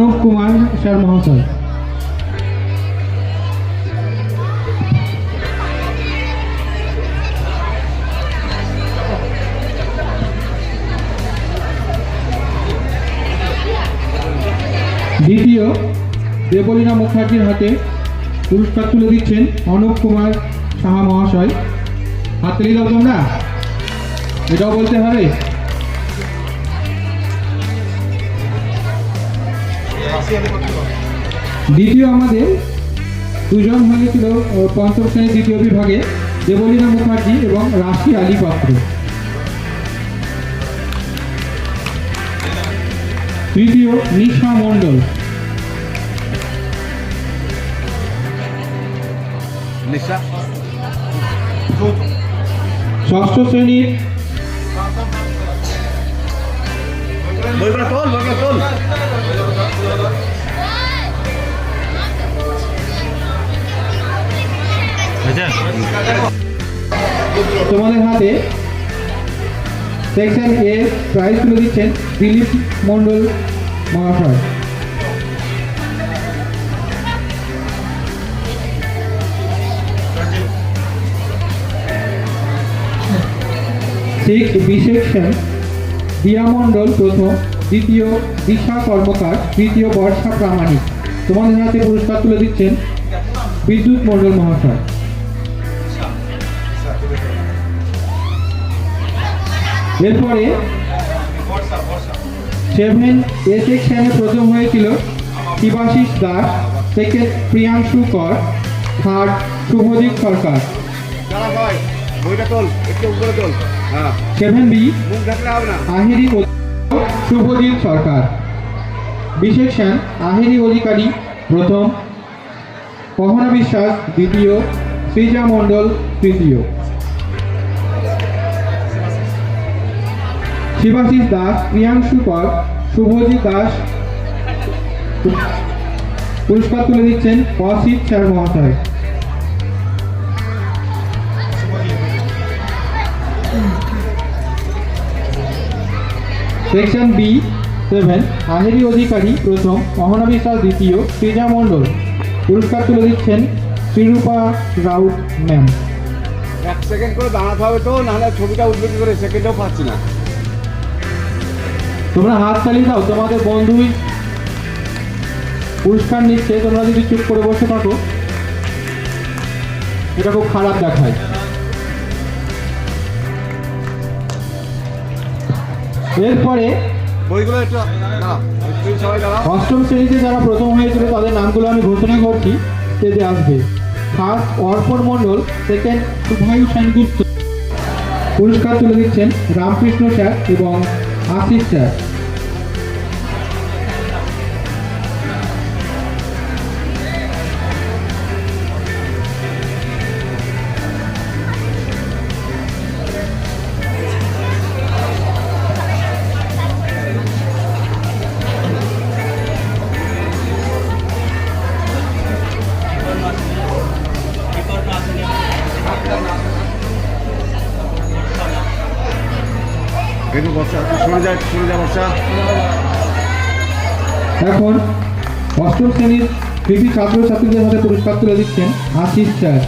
Anup Kumar sir মহাশয়। দ্বিতীয়, দেবলীনা মুখার্জির হাতে পুরস্কার তুলে দিচ্ছেন অনুপ কুমার সাহা মহাশয়। হাততালি দাও তোমরা। এটাও বলতে হবে। দ্বিতীয় আমাদের দুজন হয়েছিল পঞ্চম শ্রেণির দ্বিতীয় বিভাগে দেবলীনা মুখার্জি এবং রাশি আলী পাত্র। তৃতীয় নিশা মণ্ডল। ষষ্ঠ শ্রেণির বইগুলো তোল বইগুলো তোল তোমাদের হাতে সেকশন এ প্রাইজ তুলে দিচ্ছেন দিলীপ মণ্ডল মহাশয়। সিক্স প্রথম, দ্বিতীয় দিশা কর্মকার, তৃতীয় বর্ষা প্রামাণিক। তোমাদের হাতে পুরস্কার তুলে দিচ্ছেন বিদ্যুৎ মণ্ডল মহাশয়। এরপরে সেভেন এ সেকশনে প্রথম হয়েছিল শিবাশিস দাস সেকেন্ড প্রিয়াংশু কর থার্ড শুভজিৎ সরকার। হ্যাঁ সেভেন বি না। আহিরি শুভজিৎ সরকার। বিশেষণ আহিরি অধিকারী প্রথম। কহনা বিশ্বাস দ্বিতীয়। সৃজা মণ্ডল তৃতীয়। শিবাশিস দাস, প্রিয়াংশু কর শুভজিৎ দাস। পুরস্কার তুলে দিচ্ছেন অসিত স্যার মহাশয়। Section B, seven, Aheri Adhikari, প্রথম অহনা বিশ্বাস দ্বিতীয় সৃজা মণ্ডল। পুরস্কার তুলে দিচ্ছেন শ্রীরূপা রাউত ম্যাম। এক সেকেন্ড করে দাঁড়াতে হবে তো, নাহলে ছবিটা উঠবে করে সেকেন্ডও পাচ্ছি না। তোমরা হাত তালি দাও, তোমাদের বন্ধুই পুরস্কার নিচ্ছে, তোমরা যদি চুপ করে বসে থাকো। এটা খুব খারাপ দেখায়। এরপরে অষ্টম শ্রেণীতে যারা প্রথম হয়েছিল, তাদের নামগুলো আমি ঘোষণা করছি স্টেজে আসবে। ফার্স্ট অর্পণ মণ্ডল, সেকেন্ড শুভায়ু সেনগুপ্ত। পুরস্কার তুলে দিচ্ছেন রামকৃষ্ণ স্যার এবং আশিস একটু বর্ষা সরে যায় সরে যায় বর্ষা এখন অষ্টম শ্রেণির কৃষি ছাত্রছাত্রীদের হাতে পুরস্কার তুলে দিচ্ছেন আশিস স্যার।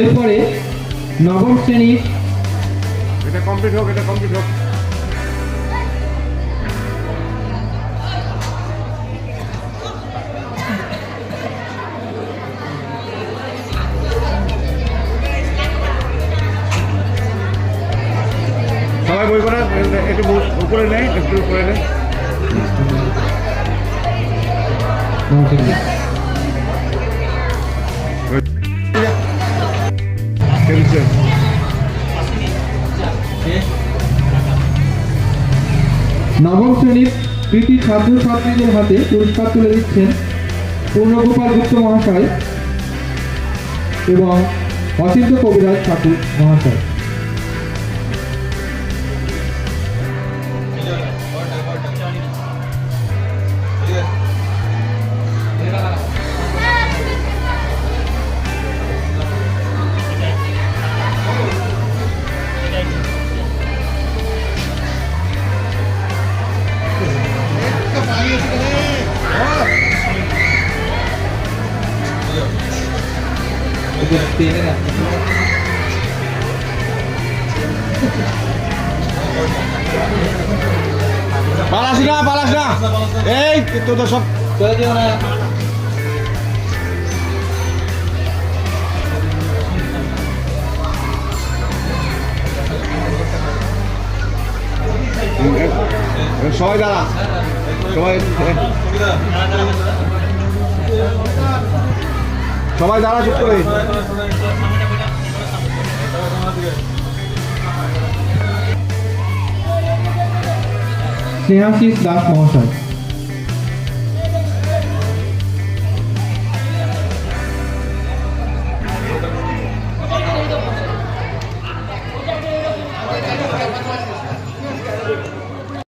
এরপরে নবম শ্রেণির এটা কমপ্লিট হোক এটা কমপ্লিট হোক। একটু উপরে নেই, একটু উপরে নেই। নবম শ্রেণির কৃতি ছাত্রছাত্রীদের হাতে পুরস্কার তুলে দিচ্ছেন পূর্ণগোপাল গুপ্ত মহাশয় এবং অচিন্ত কবিরাজ ঠাকুর মহাশয়। পালাস না পালাস না। এই সব সবাই দাঁড়া। সবাই সবাই দাঁড়া চুপ করে। স্নেহাশিস দাস মহাশয়?